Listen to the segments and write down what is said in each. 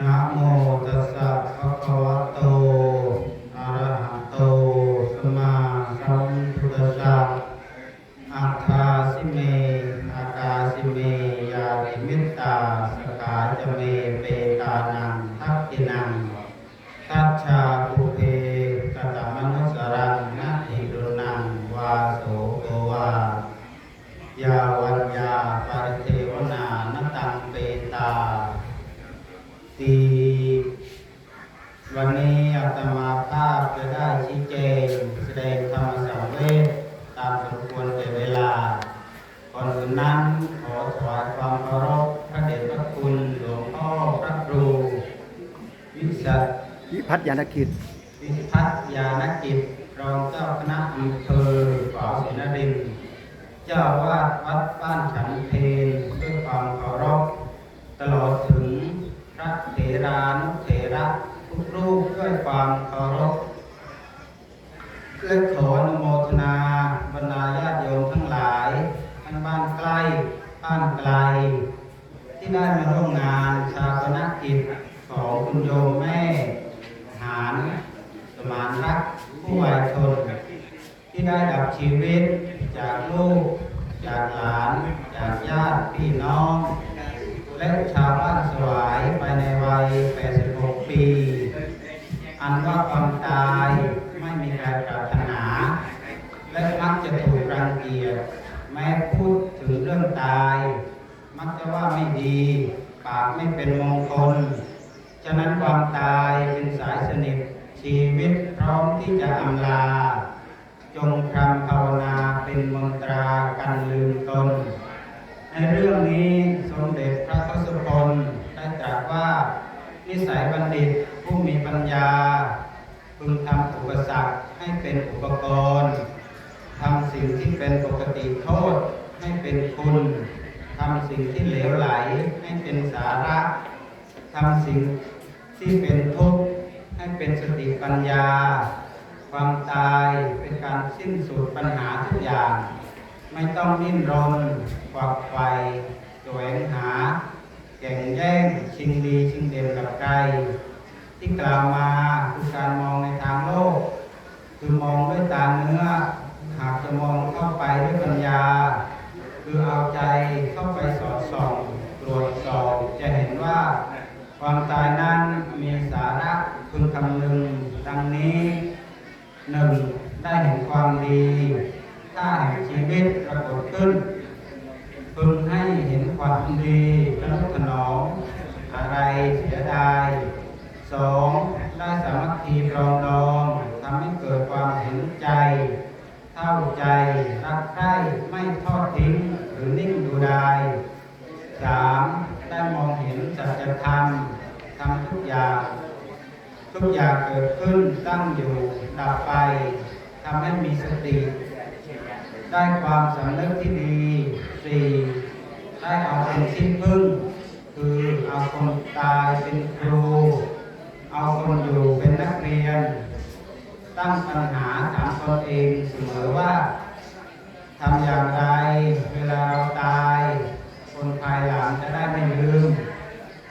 นะมตัสสะภะคะวะโตอะระหะโตสัมมาสัมพุสสะอัตตาสิเมอัตตาสิเมยาติมิตตาสกาจะเมเปตานังทักกินัง อาตมาภาพจะได้ชี้แจงแสดงธรรมสังเวชตามสมควรแก่เวลาก่อนอื่นนั้นขอถวายความเคารพพระเดชพระคุณหลวงพ่อพระครูวิสัชวิพัฒน์ยานกิจ วิพัฒยานกิจรองเจ้าคณะอำเภอฝาวศรีนรินทร์เจ้าวาดวัดบ้านฉันเพนด้วยความเคารพตลอดถึงพระเถรานุเถระ ทุกรูปด้วยความเคารพและขออนุโมทนาบรรดาญาติโยมทั้งหลายทั้งบ้านใกล้บ้านไกล ที่ได้มาร่วมงานชาปนกิจของคุณโยมแม่หารสมานรักผู้วายชนที่ได้ดับชีวิตจากลูก จากหลาน จากญาติพี่น้อง และชาวบ้านสวายไปในวัย 86 ปี อันว่าความตายไม่มีใครปรารถนา และมักจะถูกรังเกียจแม้พูดถึงเรื่องตาย มักจะว่าไม่ดี ปากไม่เป็นมงคล ฉะนั้นความตายเป็นสายสนิทชีวิตพร้อมที่จะอำลา จงคำภาวนาเป็นมนตรากันลืมตน ในเรื่องนี้สมเด็จพระทศพลได้ตรัสว่านิสัยบัณฑิต ผู้มีปัญญาพึงทำอุปสรรคให้เป็นอุปกรณ์ทำสิ่งที่เป็นปกติโทษให้เป็นคุณทำสิ่งที่เหลวไหลให้เป็นสาระทำสิ่งที่เป็นทุกข์ให้เป็นสติปัญญา ความตายเป็นการสิ้นสุดปัญหาทุกอย่าง ไม่ต้องดิ้นรนกวักไฟแสวงหา แข่งแย่งชิงดีชิงเด่นกับใคร ที่กล่าวมาคือการมองในทางโลก คือมองด้วยตาเนื้อ หากจะมองเข้าไปด้วยปัญญา คือเอาใจเข้าไปสอดส่องตรวจสอบจะเห็นว่าความตายนั้นมีสาระคุณคำนึงดังนี้หนึ่งได้เห็นความดีถ้าแห่งชีวิตปรากฏขึ้นพึงให้เห็นความดีและนุถนอมอะไรเสียดาย สองได้สามัคคีปรองดองทำให้เกิดความเห็นใจ เท่าใจรักใคร่ไม่ทอดทิ้งหรือนิ่งดูดายสามได้มองเห็นสัจธรรมทำทุกอย่างทุกอย่างเกิดขึ้นตั้งอยู่ดับไปทำให้มีสติ ได้ความสำนึกที่ดีสี่ได้เอาเป็นที่พึ่ง คือเอาคนตายเป็นครู เอาคนอยู่เป็นนักเรียน ตั้งปัญหาถามตนเองเสมอว่าทำอย่างไรเวลาเราตาย คนภายหลังจะได้ไม่ลืม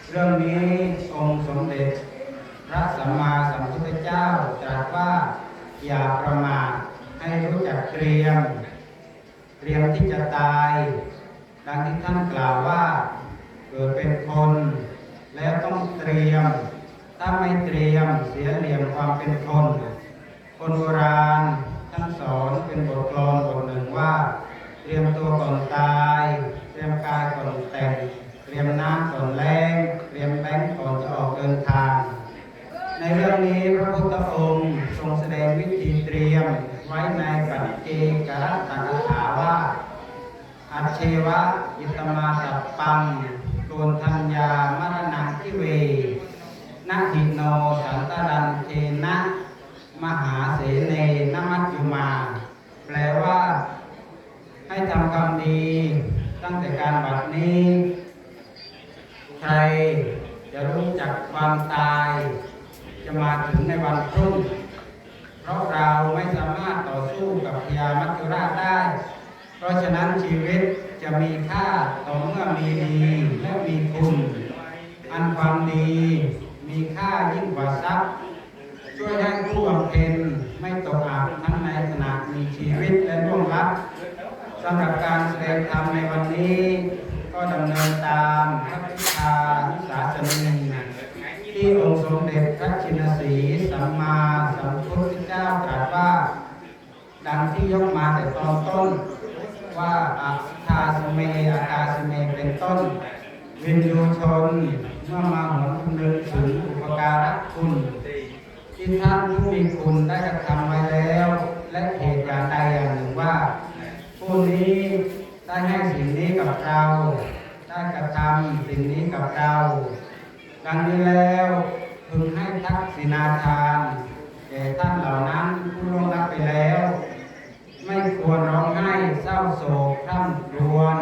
เรื่องนี้องค์สมเด็จ พระสัมมาสัมพุทธเจ้าตรัสว่าอย่าประมาทให้รู้จักเตรียม เตรียมที่จะตาย ดังที่ท่านกล่าวว่า เกิดเป็นคนแล้วต้องเตรียม ถ้าไม่เตรียมเสียเหลี่ยมความเป็นคน คนโบราณท่านสอนเป็นบทกลอนบทหนึ่งว่า เตรียมตัวก่อนตาย เตรียมกายก่อนแต่ง เตรียมน้ำก่อนแล้งเตรียมแบงก์ก่อนจะออกเดินทาง ในเรื่องนี้พระพุทธองค์ทรงแสดงวิธีเตรียมไว้ในปัจเจกรตตกถาว่าอัจเชวะอิตมาตัปปังโกนทัญญามรณังทิเว นะหิโนสันตรันเทนะ มหาเสเนนมัจจุมา แปลว่า ให้ทำความดี ตั้งแต่การบัดนี้ ใครจะรู้จักความตาย จะมาถึงในวันพรุ่ง เพราะเราไม่สามารถต่อสู้กับพญามัจจุราชได้ เพราะฉะนั้นชีวิตจะมีค่าต่อเมื่อมีดีและมีคุณ อันความดี มีค่ายิ่งกว่าทรัพย์ ช่วยให้ผู้บำเพ็ญไม่ตกอับทั้งในขณะมีชีวิตและร่วงรับสำหรับการแสดงธรรมในวันนี้ ก็ดำเนินตามพระพิธาศาสนีที่องค์สมเด็จพระชินสีสัมมาสัมพุทธเจ้าตรัสว่า ดังที่ยกมาแต่ตอนต้นว่าอาคาสเมอาคาสเมเป็นต้นวินยูชน เมื่อมาหวนคำนึงถึงอุปการะคุณ ที่ท่านผู้มีคุณได้กระทำไว้แล้ว และเหตุอย่างใดอย่างหนึ่งว่าผู้นี้ได้ให้สิ่งนี้กับเราได้กระทำสิ่งนี้กับเราดังนี้แล้วพึงให้ทักษิณาทานแก่ท่านเหล่านั้นผู้ล่วงลับไปแล้ว ไม่ควรร้องไห้เศร้าโศกคร่ำครวญ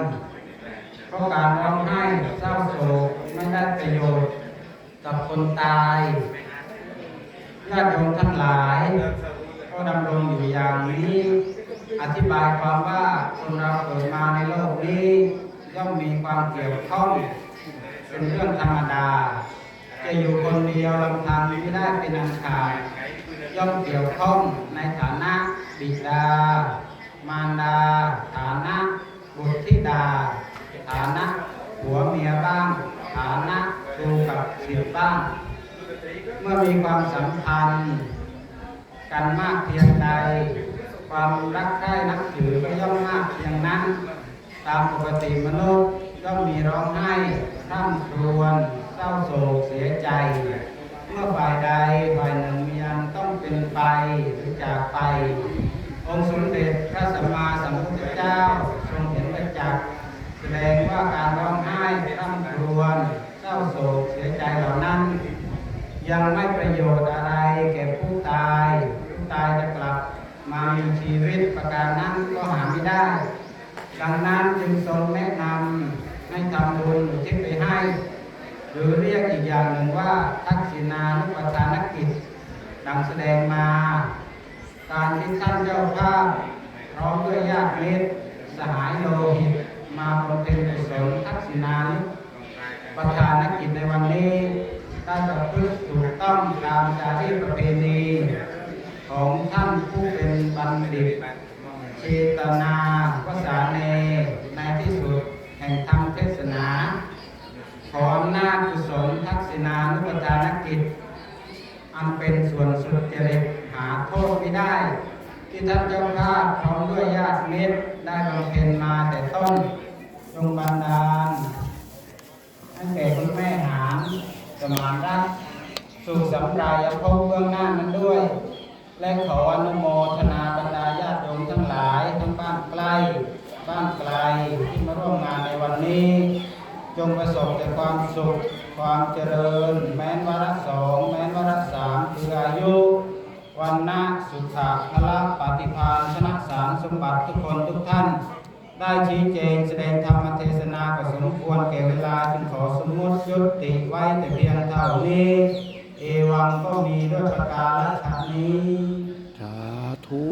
เพราะการร้องไห้เศร้าโศก ไม่ได้ประโยชน์กับคนตายญาติโยมทั้งหลาย ก็ดำรงอยู่อย่างนี้ อธิบายความว่าคนเราเกิดมาในโลกนี้ย่อมมีความเกี่ยวข้อง เป็นเรื่องธรรมดา จะอยู่คนเดียวลำพังไม่ได้เป็นอันขาดย่อมเกี่ยวข้องในฐานะบิดา มารดา ฐานะบุตรธิดา ฐานะผัวเมียบ้าง ฐานะครูกับศิษย์บ้าง เมื่อมีความสัมพันธ์กันมากเพียงใด ความรักใคร่นับถือก็ย่อมมากเพียงนั้น ตามปกติมนุษย์ย่อมมีร้องไห้ร่ำครวญเศร้าโศกเสียใจ เมื่อฝ่ายใดฝ่ายหนึ่งมีอันต้องเป็นไปหรือจากไป องค์สมเด็จพระสัมมาสัมพุทธเจ้าทรงเห็นประจักษ์แสดงว่าการร้องไห้ร่ำครวญเศร้าโศกเสียใจเหล่านั้น ยังไม่ ประโยชน์อะไรแก่ผู้ตายผู้ตายจะกลับมามีชีวิตประการนั้นก็หาไม่ได้ ดังนั้นจึงทรงแนะนำให้ทำบุญทิศไปให้ หรือเรียกอีกอย่างหนึ่งว่าทักษิณานุปทานกิจ ดังแสดงมา การที่ท่านเจ้าภาพพร้อมด้วยญาติมิตรสหายโลหิตมาบำเพ็ญกุศลทักษิณานุประธานกิจในวันนี้ได้ประพฤติ ต้องตามจารีตประเพณีของท่านผู้เป็นบัณฑิตเจตนาวสาเนในที่สุดแห่งธรรมเทศนา ขออำนาจกุศลทักษิณานุปทานกิจ อันเป็นส่วนสุดเจริตหาโทษไม่ได้ ที่ท่านเจ้าภาพพร้อมด้วยญาติมิตรได้บำเพ็ญมาแต่ต้นจงบันดาลให้แก่คุณแม่หามสมานรัก สู่สำรายภพเบื้องหน้านั้นด้วย และขออนุโมทนาบรรดาญาติโยมทั้งหลายทั้งบ้านใกล้บ้านไกลที่มาร่วมงานในวันนี้ จงประสบแต่ความสุขความเจริญ แม้นวาระสองแม้นวาระสามคืออายุวันนะสุขะพละปฏิภาณชนะสารสมบัติทุกคนทุกท่าน ได้ชี้แจงแสดงธรรมเทศนาก็สมควรแก่เวลาจึงขอสมมติยุติไว้แต่เพียงเท่านี้ เอวังก็มีด้วยประการฉนี้สาธุ